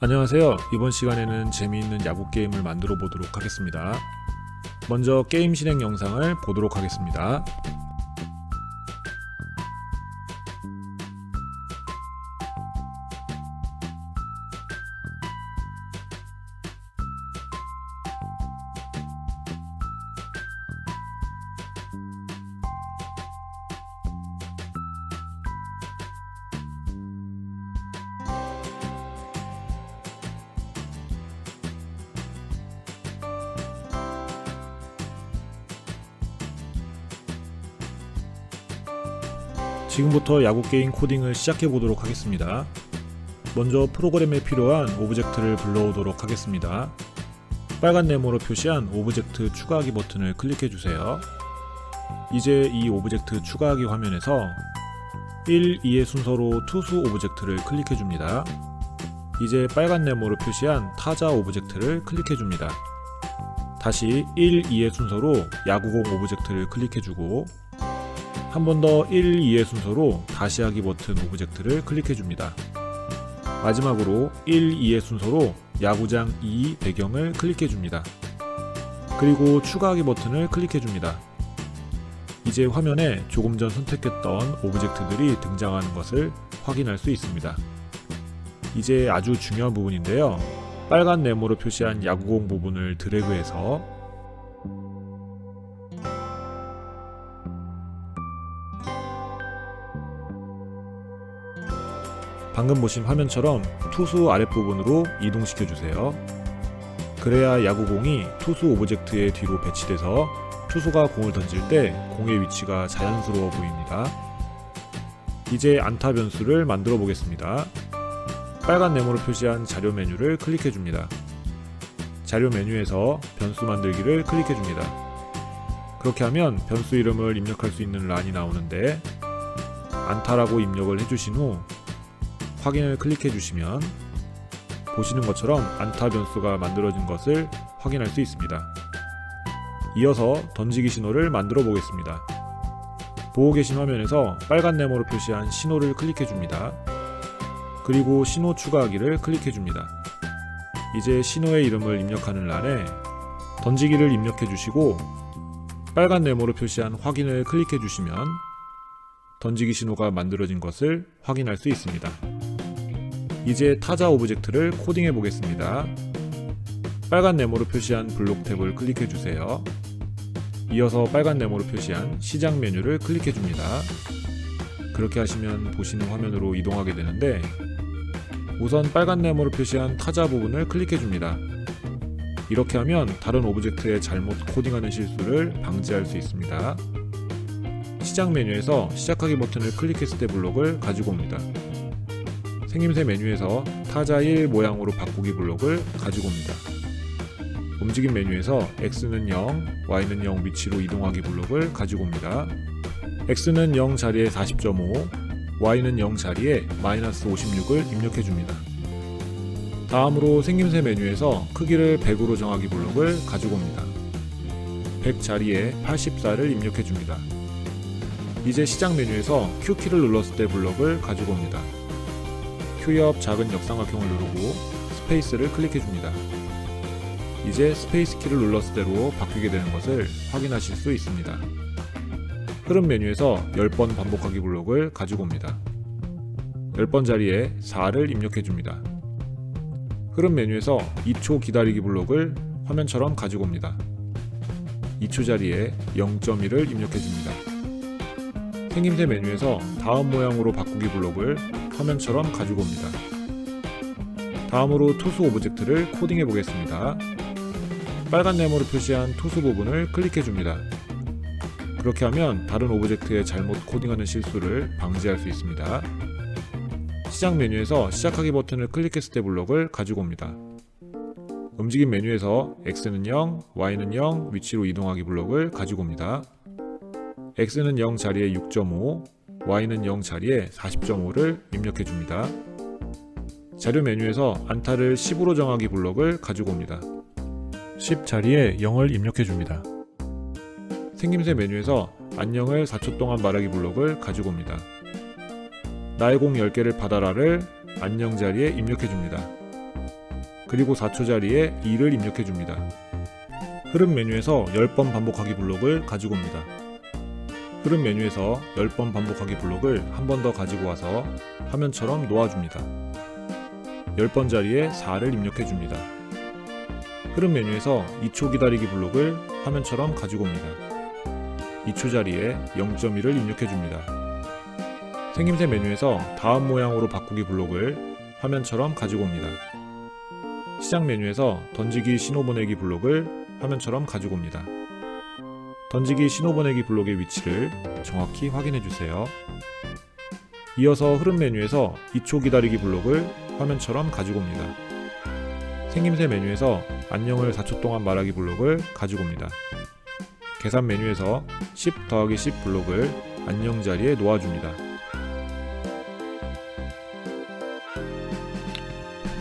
안녕하세요. 이번 시간에는 재미있는 야구 게임을 만들어 보도록 하겠습니다. 먼저 게임 실행 영상을 보도록 하겠습니다. 지금부터 야구 게임 코딩을 시작해 보도록 하겠습니다. 먼저 프로그램에 필요한 오브젝트를 불러오도록 하겠습니다. 빨간 네모로 표시한 오브젝트 추가하기 버튼을 클릭해 주세요. 이제 이 오브젝트 추가하기 화면에서 1, 2의 순서로 투수 오브젝트를 클릭해 줍니다. 이제 빨간 네모로 표시한 타자 오브젝트를 클릭해 줍니다. 다시 1, 2의 순서로 야구공 오브젝트를 클릭해 주고 한 번 더 1, 2의 순서로 다시 하기 버튼 오브젝트를 클릭해 줍니다. 마지막으로 1, 2의 순서로 야구장 2 배경을 클릭해 줍니다. 그리고 추가하기 버튼을 클릭해 줍니다. 이제 화면에 조금 전 선택했던 오브젝트들이 등장하는 것을 확인할 수 있습니다. 이제 아주 중요한 부분인데요. 빨간 네모로 표시한 야구공 부분을 드래그해서 방금 보신 화면처럼 투수 아랫부분으로 이동시켜 주세요. 그래야 야구공이 투수 오브젝트의 뒤로 배치돼서 투수가 공을 던질 때 공의 위치가 자연스러워 보입니다. 이제 안타 변수를 만들어 보겠습니다. 빨간 네모로 표시한 자료 메뉴를 클릭해 줍니다. 자료 메뉴에서 변수 만들기를 클릭해 줍니다. 그렇게 하면 변수 이름을 입력할 수 있는 란이 나오는데 안타라고 입력을 해주신 후 확인을 클릭해 주시면 보시는 것처럼 안타 변수가 만들어진 것을 확인할 수 있습니다. 이어서 던지기 신호를 만들어 보겠습니다. 보고 계신 화면에서 빨간 네모로 표시한 신호를 클릭해 줍니다. 그리고 신호 추가하기를 클릭해 줍니다. 이제 신호의 이름을 입력하는 란에 던지기를 입력해 주시고 빨간 네모로 표시한 확인을 클릭해 주시면 던지기 신호가 만들어진 것을 확인할 수 있습니다. 이제 타자 오브젝트를 코딩해 보겠습니다. 빨간 네모로 표시한 블록 탭을 클릭해 주세요. 이어서 빨간 네모로 표시한 시작 메뉴를 클릭해 줍니다. 그렇게 하시면 보시는 화면으로 이동하게 되는데 우선 빨간 네모로 표시한 타자 부분을 클릭해 줍니다. 이렇게 하면 다른 오브젝트에 잘못 코딩하는 실수를 방지할 수 있습니다. 시작 메뉴에서 시작하기 버튼을 클릭했을 때 블록을 가지고 옵니다. 생김새 메뉴에서 타자 1 모양으로 바꾸기 블록을 가지고 옵니다. 움직임 메뉴에서 X는 0, Y는 0 위치로 이동하기 블록을 가지고 옵니다. X는 0 자리에 40.5, Y는 0 자리에 마이너스 56을 입력해 줍니다. 다음으로 생김새 메뉴에서 크기를 100으로 정하기 블록을 가지고 옵니다. 100 자리에 84를 입력해 줍니다. 이제 시작 메뉴에서 Q키를 눌렀을 때 블록을 가지고 옵니다. 옆 작은 역삼각형을 누르고 스페이스를 클릭해 줍니다. 이제 스페이스 키를 눌렀을 때로 바뀌게 되는 것을 확인하실 수 있습니다. 흐름 메뉴에서 10번 반복하기 블록을 가지고 옵니다. 10번 자리에 4를 입력해 줍니다. 흐름 메뉴에서 2초 기다리기 블록을 화면처럼 가지고 옵니다. 2초 자리에 0.1을 입력해 줍니다. 생김새 메뉴에서 다음 모양으로 바꾸기 블록을 화면처럼 가지고 옵니다. 다음으로 투수 오브젝트를 코딩해 보겠습니다. 빨간 네모로 표시한 투수 부분을 클릭해 줍니다. 그렇게 하면 다른 오브젝트에 잘못 코딩하는 실수를 방지할 수 있습니다. 시작 메뉴에서 시작하기 버튼을 클릭했을 때 블록을 가지고 옵니다. 움직임 메뉴에서 X는 0, Y는 0 위치로 이동하기 블록을 가지고 옵니다. X는 0 자리에 6.5, Y는 0 자리에 40.5를 입력해 줍니다. 자료 메뉴에서 안타를 10으로 정하기 블록을 가지고 옵니다. 10 자리에 0을 입력해 줍니다. 생김새 메뉴에서 안녕을 4초 동안 말하기 블록을 가지고 옵니다. 나의 공 10개를 받아라를 안녕 자리에 입력해 줍니다. 그리고 4초 자리에 2를 입력해 줍니다. 흐름 메뉴에서 10번 반복하기 블록을 가지고 옵니다. 흐름 메뉴에서 10번 반복하기 블록을 한 번 더 가지고 와서 화면처럼 놓아줍니다. 10번 자리에 4를 입력해 줍니다. 흐름 메뉴에서 2초 기다리기 블록을 화면처럼 가지고 옵니다. 2초 자리에 0.1을 입력해 줍니다. 생김새 메뉴에서 다음 모양으로 바꾸기 블록을 화면처럼 가지고 옵니다. 시작 메뉴에서 던지기 신호 보내기 블록을 화면처럼 가지고 옵니다. 던지기 신호 보내기 블록의 위치를 정확히 확인해 주세요. 이어서 흐름 메뉴에서 2초 기다리기 블록을 화면처럼 가지고 옵니다. 생김새 메뉴에서 안녕을 4초 동안 말하기 블록을 가지고 옵니다. 계산 메뉴에서 10 더하기 10 블록을 안녕 자리에 놓아줍니다.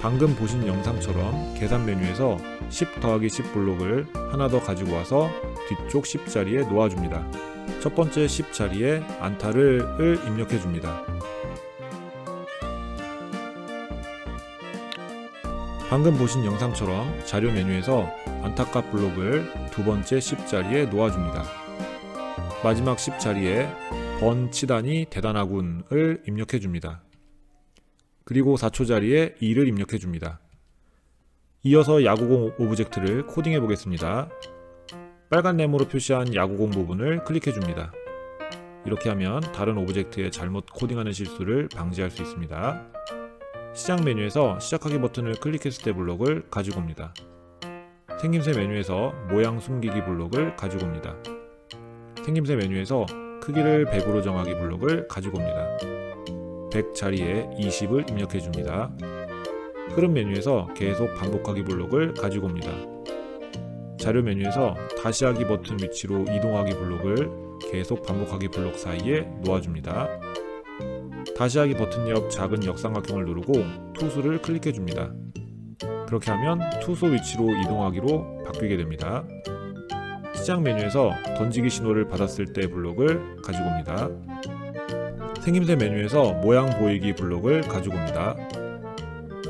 방금 보신 영상처럼 계산 메뉴에서 10 더하기 10 블록을 하나 더 가지고 와서 뒤쪽 10 자리에 놓아줍니다. 첫 번째 10 자리에 안타를 을 입력해 줍니다. 방금 보신 영상처럼 자료 메뉴에서 안타값 블록을 두 번째 10 자리에 놓아줍니다. 마지막 10 자리에 번 치다니 대단하군을 입력해 줍니다. 그리고 4초 자리에 2를 입력해 줍니다. 이어서 야구공 오브젝트를 코딩해 보겠습니다. 빨간 네모로 표시한 야구공 부분을 클릭해 줍니다. 이렇게 하면 다른 오브젝트에 잘못 코딩하는 실수를 방지할 수 있습니다. 시작 메뉴에서 시작하기 버튼을 클릭했을 때 블록을 가지고 옵니다. 생김새 메뉴에서 모양 숨기기 블록을 가지고 옵니다. 생김새 메뉴에서 크기를 100으로 정하기 블록을 가지고 옵니다. 100 자리에 20을 입력해 줍니다. 흐름 메뉴에서 계속 반복하기 블록을 가지고 옵니다. 자료 메뉴에서 다시 하기 버튼 위치로 이동하기 블록을 계속 반복하기 블록 사이에 놓아줍니다. 다시 하기 버튼 옆 작은 역삼각형을 누르고 투수를 클릭해 줍니다. 그렇게 하면 투수 위치로 이동하기로 바뀌게 됩니다. 시작 메뉴에서 던지기 신호를 받았을 때 블록을 가지고 옵니다. 생김새 메뉴에서 모양 보이기 블록을 가지고 옵니다.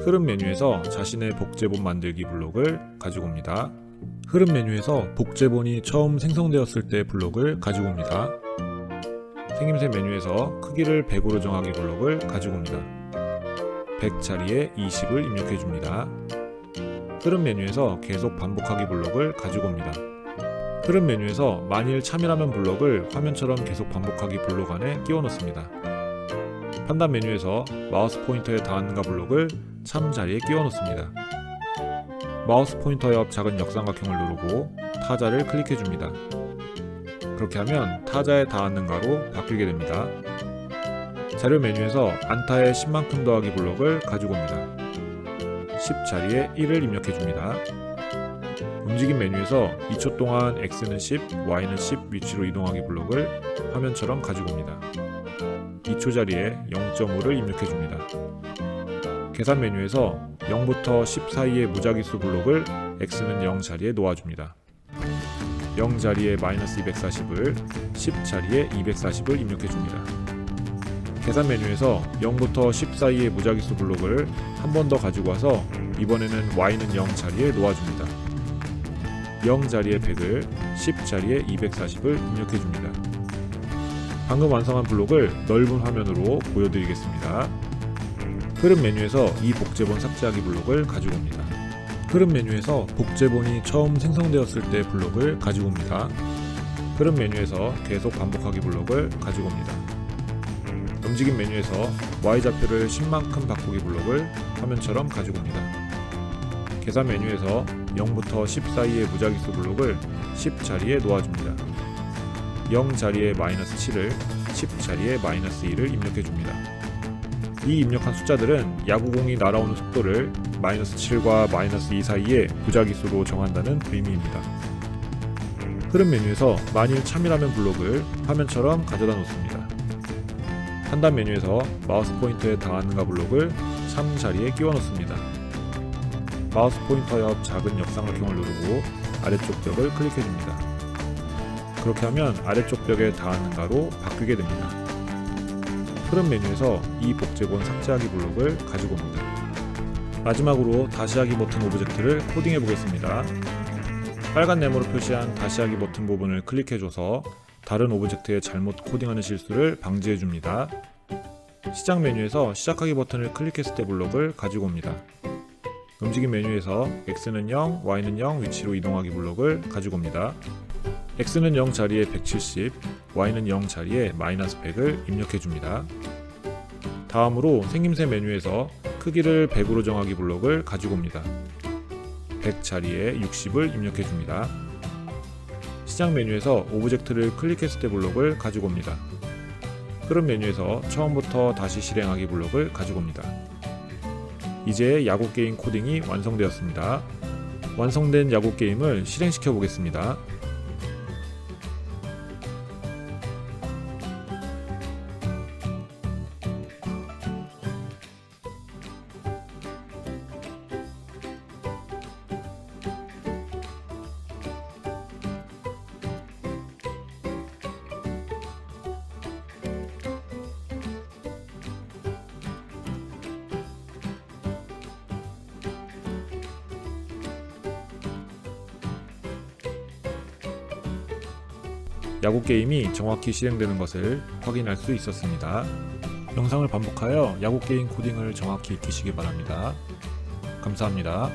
흐름 메뉴에서 자신의 복제본 만들기 블록을 가지고 옵니다. 흐름 메뉴에서 복제본이 처음 생성되었을 때 블록을 가지고 옵니다. 생김새 메뉴에서 크기를 100으로 정하기 블록을 가지고 옵니다. 100 자리에 20을 입력해 줍니다. 흐름 메뉴에서 계속 반복하기 블록을 가지고 옵니다. 흐름 메뉴에서 만일 참이라면 블록을 화면처럼 계속 반복하기 블록 안에 끼워 넣습니다. 판단 메뉴에서 마우스 포인터에 닿았는가 블록을 참 자리에 끼워 넣습니다. 마우스 포인터 옆 작은 역삼각형을 누르고 타자를 클릭해 줍니다. 그렇게 하면 타자에 닿았는가로 바뀌게 됩니다. 자료 메뉴에서 안타의 10만큼 더하기 블록을 가지고 옵니다. 10 자리에 1을 입력해 줍니다. 움직임 메뉴에서 2초 동안 X는 10, Y는 10 위치로 이동하기 블록을 화면처럼 가지고 옵니다. 2초 자리에 0.5를 입력해 줍니다. 계산 메뉴에서 0부터 10 사이의 무작위수 블록을 X는 0 자리에 놓아줍니다. 0 자리에 마이너스 240을 10 자리에 240을 입력해 줍니다. 계산 메뉴에서 0부터 10 사이의 무작위수 블록을 한 번 더 가지고 와서 이번에는 y는 0 자리에 놓아줍니다. 0 자리에 100을 10 자리에 240을 입력해 줍니다. 방금 완성한 블록을 넓은 화면으로 보여드리겠습니다. 흐름 메뉴에서 이 복제본 삭제하기 블록을 가지고 옵니다. 흐름 메뉴에서 복제본이 처음 생성되었을 때 블록을 가지고 옵니다. 흐름 메뉴에서 계속 반복하기 블록을 가지고 옵니다. 움직임 메뉴에서 Y좌표를 10만큼 바꾸기 블록을 화면처럼 가지고 옵니다. 계산 메뉴에서 0부터 10 사이의 무작위수 블록을 10 자리에 놓아줍니다. 0 자리에 마이너스 7을 10 자리에 마이너스 2를 입력해 줍니다. 이 입력한 숫자들은 야구공이 날아오는 속도를 마이너스 7과 마이너스 2 사이에 무작위수로 정한다는 의미입니다. 흐름 메뉴에서 만일 참이라면 블록을 화면처럼 가져다 놓습니다. 판단 메뉴에서 마우스 포인터에 닿았는가 블록을 참 자리에 끼워 넣습니다. 마우스 포인터 옆 작은 역삼각형을 누르고 아래쪽 벽을 클릭해 줍니다. 그렇게 하면 아래쪽 벽에 닿았는가로 바뀌게 됩니다. 흐름 메뉴에서 이 복제본 삭제하기 블록을 가지고 옵니다. 마지막으로 다시 하기 버튼 오브젝트를 코딩해 보겠습니다. 빨간 네모로 표시한 다시 하기 버튼 부분을 클릭해줘서 다른 오브젝트에 잘못 코딩하는 실수를 방지해 줍니다. 시작 메뉴에서 시작하기 버튼을 클릭했을 때 블록을 가지고 옵니다. 움직임 메뉴에서 X는 0, Y는 0 위치로 이동하기 블록을 가지고 옵니다. X는 0 자리에 170, Y는 0 자리에 마이너스 100을 입력해 줍니다. 다음으로 생김새 메뉴에서 크기를 100으로 정하기 블록을 가지고 옵니다. 100 자리에 60을 입력해 줍니다. 시작 메뉴에서 오브젝트를 클릭했을 때 블록을 가지고 옵니다. 흐름 메뉴에서 처음부터 다시 실행하기 블록을 가지고 옵니다. 이제 야구 게임 코딩이 완성되었습니다. 완성된 야구 게임을 실행시켜 보겠습니다. 야구 게임이 정확히 실행되는 것을 확인할 수 있었습니다. 영상을 반복하여 야구 게임 코딩을 정확히 익히시기 바랍니다. 감사합니다.